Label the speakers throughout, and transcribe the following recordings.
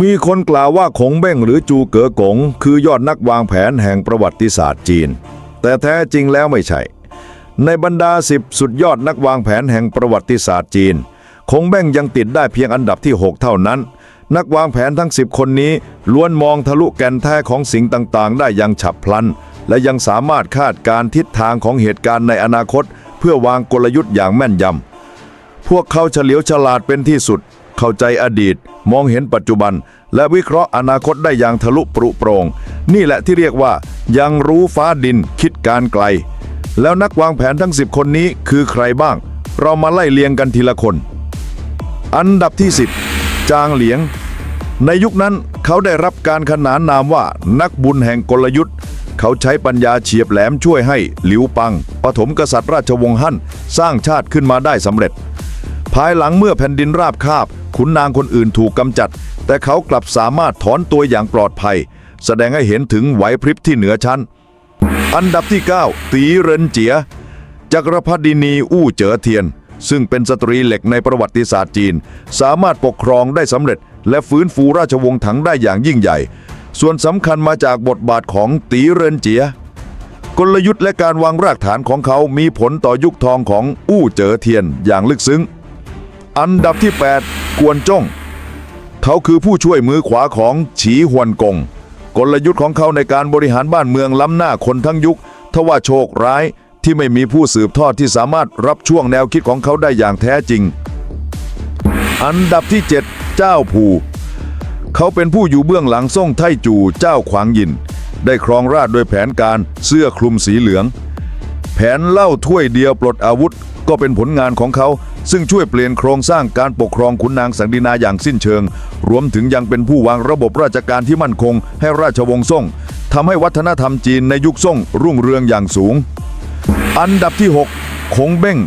Speaker 1: มีคนกล่าวว่าขงเบ้งหรือจูเก๋อกง คือยอดนักวางแผนแห่งประวัติศาสตร์จีน แต่แท้จริงแล้วไม่ใช่ ในบรรดาสิบสุดยอดนักวางแผนแห่งประวัติศาสตร์จีน คงเบ้งยังติดได้เพียงอันดับที่ 6 เท่านั้น นักวางแผนทั้ง 10 คนนี้ล้วนมองทะลุแก่นแท้ของสิ่งต่างๆ ได้อย่างฉับพลัน และยังสามารถคาดการณ์ทิศทางของเหตุการณ์ในอนาคต เพื่อวางกลยุทธ์อย่างแม่นยำพวกเขาเฉลียวฉลาดเป็นที่สุด เข้าใจอดีต มองเห็นปัจจุบัน และวิเคราะห์อนาคตได้อย่างทะลุปรุโปรง นี่แหละที่เรียกว่า ยังรู้ฟ้าดินคิดการไกล แล้วนักวางแผนทั้ง 10 คนนี้คือใครบ้าง เรามาไล่เลียงกันทีละคน อันดับที่ 10 จางเหลียง ในยุคนั้นเขาได้รับการขนานนามว่านักบุญแห่งกลยุทธ์เขาใช้ปัญญาเฉียบแหลมช่วยให้หลิวปัง ปฐมกษัตริย์ราชวงศ์ฮั่น สร้างชาติขึ้นมาได้สำเร็จ ภายหลังเมื่อแผ่นดินราบคาบ ขุนนางคนอื่นถูกกำจัด แต่เขากลับสามารถถอนตัวอย่างปลอดภัย แสดงให้เห็นถึงไหวพริบที่เหนือชั้น อันดับที่ 9 ตีเรินเจีย จักรพรรดินีอู้เจ๋อเทียน ซึ่งเป็นสตรีเหล็กในประวัติศาสตร์จีน สามารถปกครองได้สำเร็จ และฟื้นฟูราชวงศ์ถังได้อย่างยิ่งใหญ่ ส่วนสำคัญมาจากบทบาทของตีเรินเจียกลยุทธ์และการวางรากฐานของเขามีผลต่อยุคทองของอู้เจ๋อเทียนอย่างลึกซึ้ง อันดับที่ 8 กวนจ้ง เขาคือผู้ช่วยมือขวาของฉีหวนกง กลยุทธ์ของเขาในการบริหารบ้านเมืองล้ำหน้าคนทั้งยุคทว่าโชคร้ายที่ไม่มีผู้สืบทอดที่สามารถรับช่วงแนวคิดของเขาได้อย่างแท้จริง อันดับที่ 7 เจ้าผูเขาเป็นผู้อยู่เบื้องหลังซ่งไทจูเจ้าขวางยิน ได้ครองราชย์ด้วยแผนการเสื้อคลุมสีเหลือง แผนเล่าถ้วยเดียวปลดอาวุธก็เป็นผลงานของเขา ซึ่งช่วยเปลี่ยนโครงสร้างการปกครองขุนนางสังดินาอย่างสิ้นเชิง รวมถึงยังเป็นผู้วางระบบราชการที่มั่นคง ให้ราชวงศ์ซ่งทำให้วัฒนธรรมจีนในยุคซ่งรุ่งเรืองอย่างสูง อันดับที่ 6 คงเบ้ง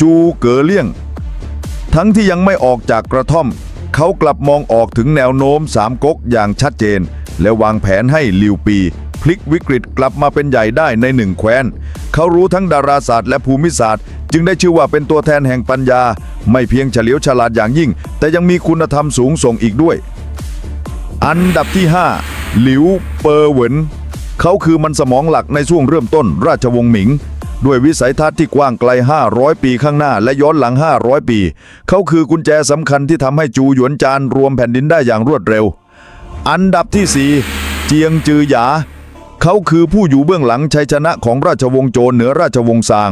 Speaker 1: จูเก๋อเลี่ยง ทั้งที่ยังไม่ออกจากกระท่อม เขากลับมองออกถึงแนวโน้มสามก๊กอย่างชัดเจน และวางแผนให้ลิวปีพลิกวิกฤตกลับมาเป็นใหญ่ได้ในหนึ่งแคว้น เขารู้ทั้งดาราศาสตร์และภูมิศาสตร์ จึงได้ชื่อว่าเป็นตัวแทนแห่งปัญญา ไม่เพียงเฉลียวฉลาดอย่างยิ่ง แต่ยังมีคุณธรรมสูงส่งอีกด้วย อันดับที่ 5 หลิว เปอร์เหวินเขาคือมันสมองหลักในช่วงเริ่มต้นราชวงศ์หมิงด้วยวิสัยทัศน์ที่กว้างไกล 500 ปีข้างหน้าและย้อนหลัง 500 ปี เขาคือกุญแจสำคัญที่ทำให้จูหยวนจานรวมแผ่นดินได้อย่างรวดเร็ว อันดับที่ 4 เจียงจือหยา เขาคือผู้อยู่เบื้องหลังชัยชนะของราชวงศ์โจรเหนือราชวงศ์ซาง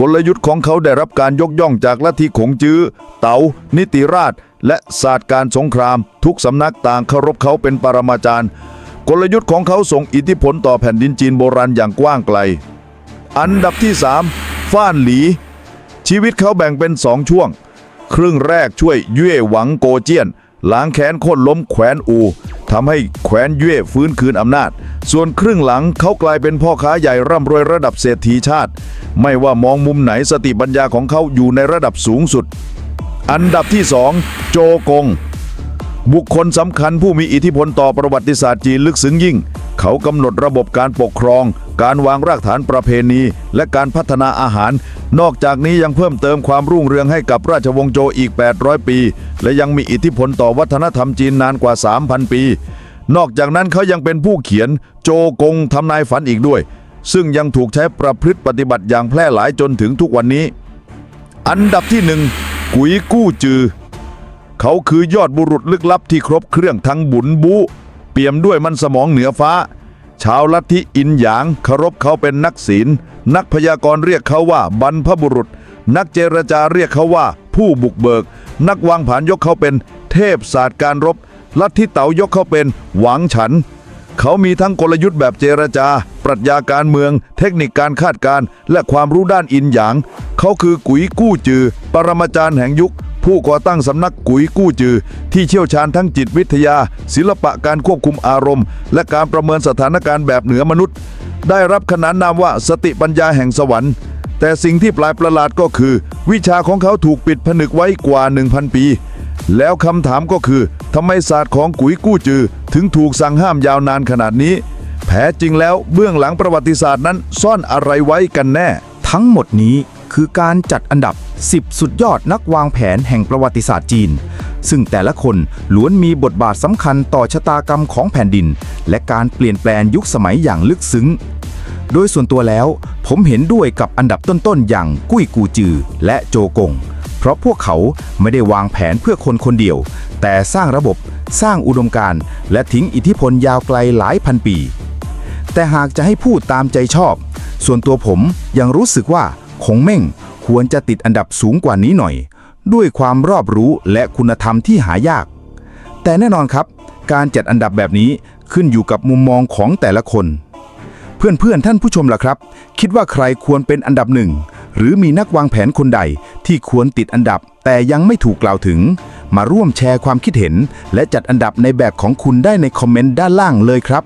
Speaker 1: กลยุทธ์ของเขาได้รับการยกย่องจากลัทธิขงจื้อ เต๋า นิติราช และศาสตร์การสงคราม ทุกสำนักต่างเคารพเขาเป็นปรมาจารย์ กลยุทธ์ของเขาส่งอิทธิพลต่อแผ่นดินจีนโบราณอย่างกว้างไกล อันดับที่ 3 ฟ้านหลี ชีวิตเขาแบ่งเป็นสองช่วง ครึ่งแรกช่วยเย่หวังโกเจียน ล้างแค้นโค่นล้มแขวนอู ทำให้แขวนเย่ฟื้นคืนอำนาจ ส่วนครึ่งหลังเขากลายเป็นพ่อค้าใหญ่ร่ำรวยระดับเศรษฐีชาติ ไม่ว่ามองมุมไหนสติปัญญาของเขาอยู่ในระดับสูงสุด อันดับที่ 2 โจกง บุคคลสำคัญผู้มีอิทธิพลต่อประวัติศาสตร์จีนลึกซึ้งยิ่ง เขากำหนดระบบการปกครอง การวางรากฐานประเพณี และการพัฒนาอาหาร นอกจากนี้ยังเพิ่มเติมความรุ่งเรืองให้กับราชวงศ์โจอีก 800 ปี และยังมีอิทธิพลต่อวัฒนธรรมจีนนานกว่า 3,000 ปี นอกจากนั้นเขายังเป็นผู้เขียนโจกงทำนายฝันอีกด้วย ซึ่งยังถูกใช้ประพฤติปฏิบัติอย่างแพร่หลายจนถึงทุกวันนี้ อันดับที่หนึ่งกุยกู้จือ เขาคือยอดบุรุษลึกลับที่ครบเครื่องทั้งบุญบู เปี่ยมด้วยมันสมองเหนือฟ้า ชาวลัทธิอินหยางเคารพเขาเป็นนักศีล นักพยากรณ์เรียกเขาว่าบรรพบุรุษ นักเจรจาเรียกเขาว่า ผู้บุกเบิก นักวางผานยกเขาเป็น เทพศาสตร์การรบ ลัทธิเต๋ายกเขาเป็น หวังฉัน เขามีทั้งกลยุทธ์แบบเจรจา ปรัชญาการเมือง เทคนิคการคาดการณ์และความรู้ด้านอินหยาง เขาคือกุยกู้จือ ปรมาจารย์แห่งยุค ผู้ก่อตั้งสำนักกุ๋ยกู้จือ ที่เชี่ยวชาญทั้งจิตวิทยา ศิลปะการควบคุมอารมณ์ และการประเมินสถานการณ์แบบเหนือมนุษย์ ได้รับขนานนามว่าสติปัญญาแห่งสวรรค์ แต่สิ่งที่ปลกประหลาดก็คือ วิชาของเขาถูกปิดผนึกไว้กว่า 1,000 ปี แล้วคำถามก็คือทำไมศาสตร์ของกุ๋ยกู้จือ ถึงถูกสั่งห้ามยาวนานขนาดนี้แท้จริงแล้วเบื้องหลังประวัติศาสตร์นั้นซ่อนอะไรไว้กันแน่
Speaker 2: ทั้งหมดนี้คือการจัดอันดับ 10 สุดยอดนักวางแผนแห่งประวัติศาสตร์จีน ซึ่งแต่ละคนล้วนมีบทบาทสำคัญต่อชะตากรรมของแผ่นดิน และการเปลี่ยนแปลงยุคสมัยอย่างลึกซึ้ง โดยส่วนตัวแล้ว ผมเห็นด้วยกับอันดับต้นๆ อย่างกุ้ยกูจือ และโจกง เพราะพวกเขาไม่ได้วางแผนเพื่อคนคนเดียว แต่สร้างระบบ สร้างอุดมการณ์และทิ้งอิทธิพลยาวไกลหลายพันปี แต่หากจะให้พูดตามใจชอบ ส่วนตัวผมยังรู้สึกว่าคงเม่ง ควรจะติดอันดับสูงกว่านี้หน่อย ด้วยความรอบรู้และคุณธรรมที่หายาก แต่แน่นอนครับ การจัดอันดับแบบนี้ขึ้นอยู่กับมุมมองของแต่ละคน เพื่อนๆท่านผู้ชมล่ะครับ คิดว่าใครควรเป็นอันดับหนึ่งหรือมีนักวางแผนคนใดที่ควรติดอันดับแต่ยังไม่ถูกกล่าวถึง มาร่วมแชร์ความคิดเห็น และจัดอันดับในแบบของคุณได้ในคอมเมนต์ด้านล่างเลยครับ